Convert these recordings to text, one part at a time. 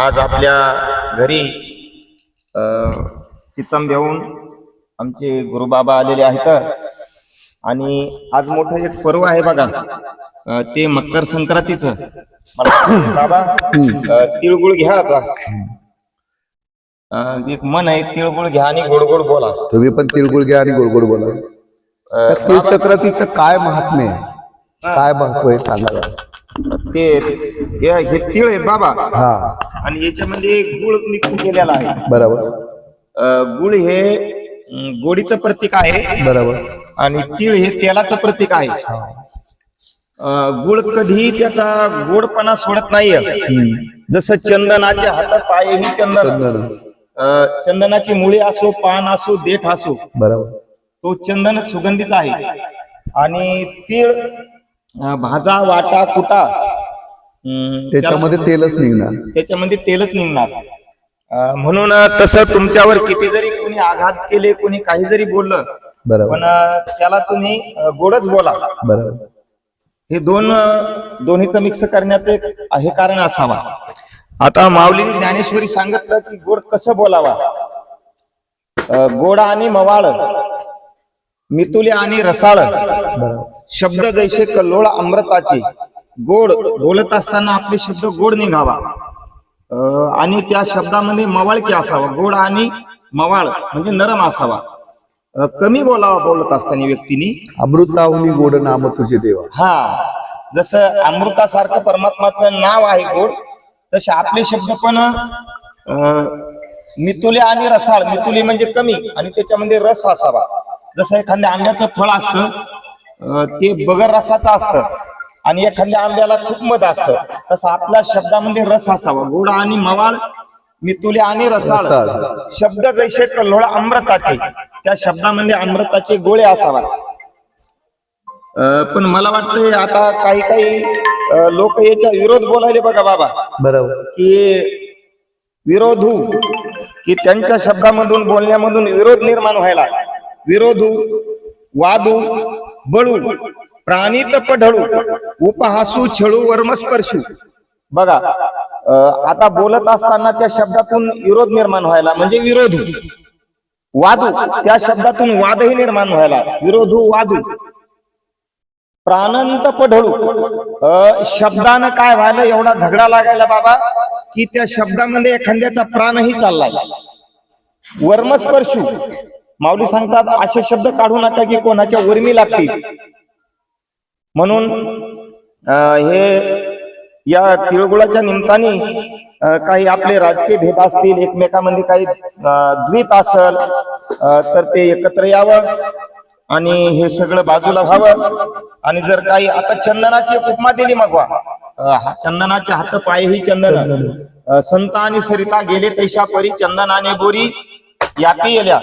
आज आपल्या घरी घेऊन आमचे गुरुबाबा आलेले आहेत. आणि आज मोठं एक पर्व आहे बघा. ते मकर संक्रांतीचं. बाबा तिळगुळ घ्या आता. एक मन आहे तिळगुळ घ्या आणि गोड गोड बोला. तुम्ही पण तिळगुळ घ्या आणि गोड गोड बोला तिळ संक्रांतीचं काय महात्म्य आहे? काय महत्त्व आहे सांगा. ते हे हे तिळ आहेत बाबा. हा. आणि याच्यामध्ये गुळ मिक्स केलेला आहे. बरोबर. अं, गुळ हे अं, गोडीचं प्रतीक आहे. बरोबर. आणि तीळ हे तेलाचं प्रतीक आहे. अं, गुळ कधी त्याचा गोडपणा सोडत नाहीये. जसं चंदनाचे हात पाय ही चंदन. अं, चंदनाची मुळे असो पान असो देठ असो बरोबर. तो चंदन सुगंधीचा आहे. आणि तीळ अं, भाजा वाटा कुटा त्याच्यामध्ये तेलच निघणार. त्याच्यामध्ये तेलच निघणार. म्हणून तसं तुमच्यावर किती जरी कोणी आघात केले कोणी काही जरी बोललं बरोबर. पण त्याला तुम्ही गोडच बोला. बरोबर. हे दोन दोन्हीचं मिक्स करण्याचं एक हे कारण असावा. आता माऊली ज्ञानेश्वरी सांगितलं की गोड कसं बोलावा? गोड आणि मवाळ मितुले आणि रसाळ शब्द जैसे कल्लोळ अमृताचे गोड बोलत असताना आपले शब्द गोड निघावा. अं, आणि त्या शब्दामध्ये मवाळकी असावा. गोड आणि मवाळ म्हणजे नरम असावा. कमी बोलावा बोलत असताना व्यक्तीनी. अमृताहुनी गोड नाम तुझे देवा. हा. जसं अमृतासारखं परमात्माचं नाव आहे गोड तसे आपले शब्द पण अं, मितुले आणि रसाळ. मितुले म्हणजे कमी आणि त्याच्यामध्ये रस असावा. जसं एखाद्या आंब्याचं फळ असतं ते बगर रसाचं असतं. आणि एखाद्या आंब्याला खूप मध असतं. तसं आपल्या शब्दामध्ये रस असावा. गोड आणि मवाळ मितुले आणि रसाळ. शब्द जैसे कल्लोळ अमृताचे. त्या शब्दामध्ये अमृताचे गोळे असावा पण मला वाटतंय आता काही काही लोक याच्या विरोध बोलायले बघा बाबा. बरोबर. की विरोधू की त्यांच्या शब्दामधून बोलण्यामधून विरोध निर्माण व्हायला. विरोधू वादू बळू. प्राणित पढळू उपहासू छळू वर्मस्पर्शू. बघा अं, आता बोलत असताना त्या शब्दातून विरोध निर्माण व्हायला म्हणजे विरोधी. वादू त्या शब्दातून वादही निर्माण व्हायला विरोधू वादू. प्राणंत पढळू. शब्दानं काय व्हायला एवढा झगडा लागायला बाबा की त्या शब्दामध्ये एखाद्याचा प्राणही चाललाय वर्मस्पर्शू. माऊली सांगतात असे शब्द काढू नका की कोणाच्या वर्मी लागतील. म्हणून हे या तिळगुळाच्या निमित्ताने काही आपले राजकीय भेद असतील एकमेकांमध्ये काही द्वित असल तर ते एकत्र यावं आणि हे सगळं बाजूला व्हावं. आणि जर काही आता चंदनाची एक उपमा दिली मग चंदनाचे हात पाय ही चंदन. संत आणि सरिता गेले तैशा परी चंदनाने बोरी यापी गेल्या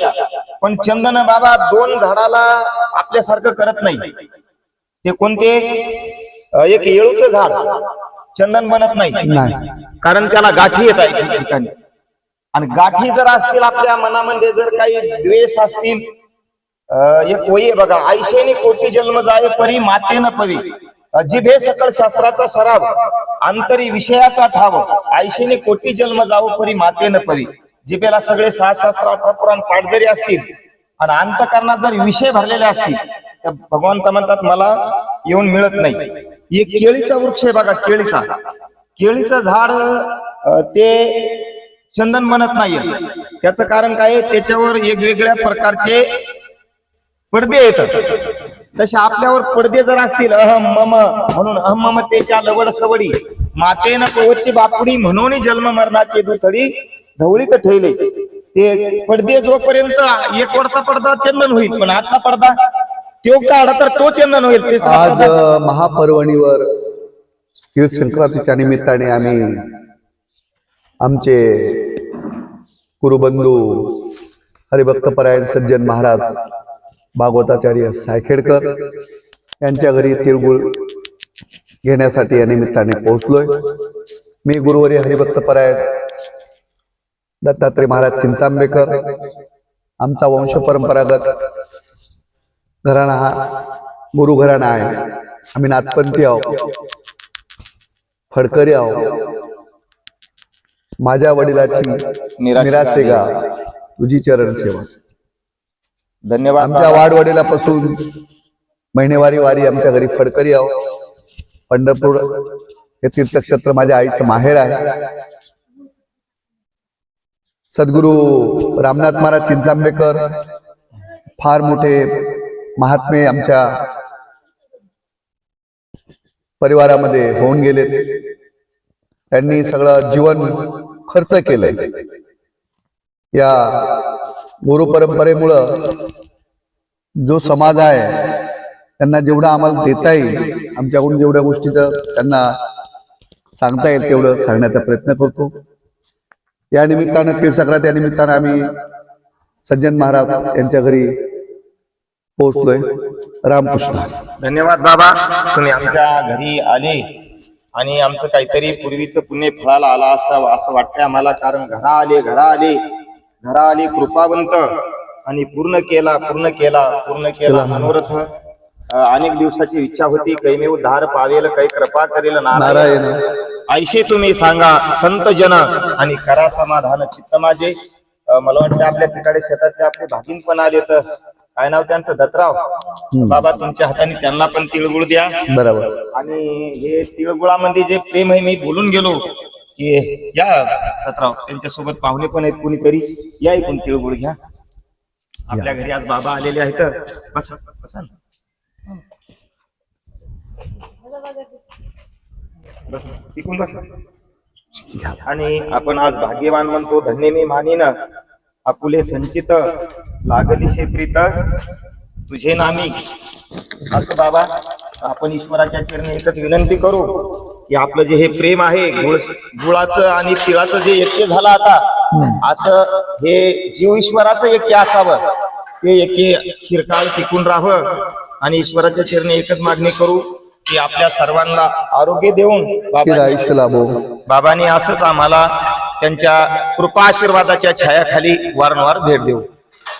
पण चंदन बाबा दोन झाडाला आपल्यासारखं करत नाही. ते कोणते? एक येळूचं झाड. चंदन बनत नाही. कारण त्याला गाठी येत आहे ठिकाणी आणि गाठी जर असतील आपल्या मनामध्ये जर काही द्वेष असतील एक आहे बघा. आयशेने कोटी जन्म जाय परी माते न पवी. जिभे सकळ शास्त्राचा सराव. अंतरी विषयाचा ठाव. आयशेने कोटी जन्म जावो परी माते न पवी. जिभेला सगळे सहा शास्त्र अठरा पुराण पाठ जरी असतील आणि अंतकरणात जर विषय भरलेले असतील त्या भगवंत म्हणतात मला येऊन मिळत नाही. एक केळीचा वृक्ष आहे बघा केळीचा. केळीचं झाड ते चंदन म्हणत नाहीये. त्याचं कारण काय आहे? त्याच्यावर वेगवेगळ्या प्रकारचे पडदे येतात. तसे आपल्यावर पडदे जर असतील अहम मम म्हणून अहम ममतेच्या लवड सवडी मातेनं पवची बापुडी म्हणून जन्म मरणाचे दुथडी ढवळीत ठेवले. ते पडदे जोपर्यंत एक वर्षा पडदा चंदन होईल पण आतला पडदा तो काढा तर तो चंदन होईल आज महापर्वणीवर तीळ संक्रांतीच्या निमित्ताने आम्ही आमचे गुरुबंधू हरिभक्तपरायण सज्जन महाराज भागवताचार्य सायखेडकर यांच्या घरी तिळगुळ घेण्यासाठी या निमित्ताने पोहोचलोय. मी गुरुवारी हरिभक्तपरायण दत्तात्रय महाराज चिंचांबेकर आमचा वंश परंपरागत घराणा हा गुरु घराणा आहे. आम्ही नाथपंथी आहोत. फडकरी आहोत. माझ्या वडिलाची निरासेगा तुझी चरण सेवा. धन्यवाद आमच्या वाडवडिलापासून महिनेवारी वारी आमच्या घरी फडकरी आहो पंढरपूर हे तीर्थक्षेत्र माझ्या आईचं माहेर आहे. सद्गुरू रामनाथ महाराज चिंचांबेकर फार मोठे महात्मे आमच्या परिवारामध्ये होऊन गेले. त्यांनी सगळं जीवन खर्च केलंय. या गुरु परंपरेमुळं जो समाज आहे त्यांना जेवढं आम्हाला देता येईल आमच्याकडून जेवढ्या गोष्टीचं त्यांना सांगता येईल तेवढं सांगण्याचा प्रयत्न करतो. या निमित्तानं तीर्थसंक्रांत या निमित्तानं आम्ही सज्जन महाराज यांच्या घरी पोहोचलोय. रामकृष्ण. धन्यवाद बाबा. तुम्ही आमच्या घरी आले आणि आमचं काहीतरी पूर्वीचं पुण्य फळाला आला असं असं वाटतंय आम्हाला. कारण घरा आले घरा आले. घरा आले कृपावंत. आणि पूर्ण केला पूर्ण केला पूर्ण केला मनोरथ. अनेक दिवसाची इच्छा होती. कैमेव धार पावेल काही कृपा करेल नारायण. ऐशी तुम्ही सांगा संत जन आणि करा समाधान. चित्त माझे. मला वाटतं आपल्या तिकडे शेतातले आपले भागिन पण आले तर काय नाव त्यांचं? दत्तराव. बाबा तुमच्या हाताने त्यांना पण तिळगुळ द्या. बरोबर. आणि हे तिळगुळामध्ये जे प्रेम आहे मी बोलून गेलो की या दत्तराव त्यांच्यासोबत पाहुणे पण आहेत कुणीतरी. या ऐकून तिळगुळ घ्या. आपल्या घरी आज बाबा आलेले आहेत. बसा बसा ना. बसा तिकून बसा. आणि आपण आज भाग्यवान म्हणतो धन्य मी मानिन आपुले संचित. लागली शेप्रीत तुझे नामी. असं बाबा आपण ईश्वराच्या चरणी एकच विनंती करू की आपलं जे हे प्रेम आहे गुळ गुळाचं आणि तिळाचं जे ऐक्य झालं आता असं हे जीव ईश्वराचं ऐक्य असावं. ते ऐक्य चिरकाळ टिकून राहावं आणि ईश्वराच्या चरणी एकच मागणी करू की आपल्या सर्वांना आरोग्य देऊन बाबा बाबांनी असंच आम्हाला त्यांच्या कृपा आशीर्वादाच्या छायाखाली वारंवार भेट देऊ.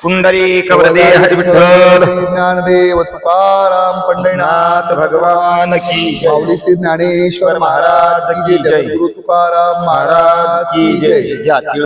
पुंडरी कवरदे हरी विठ्ठल ज्ञानदेव तुकाराम पंढरीनाथ नाथ भगवान की जय. माऊली श्री ज्ञानेश्वर महाराज की जय। गुरु तुकाराम महाराज की जय।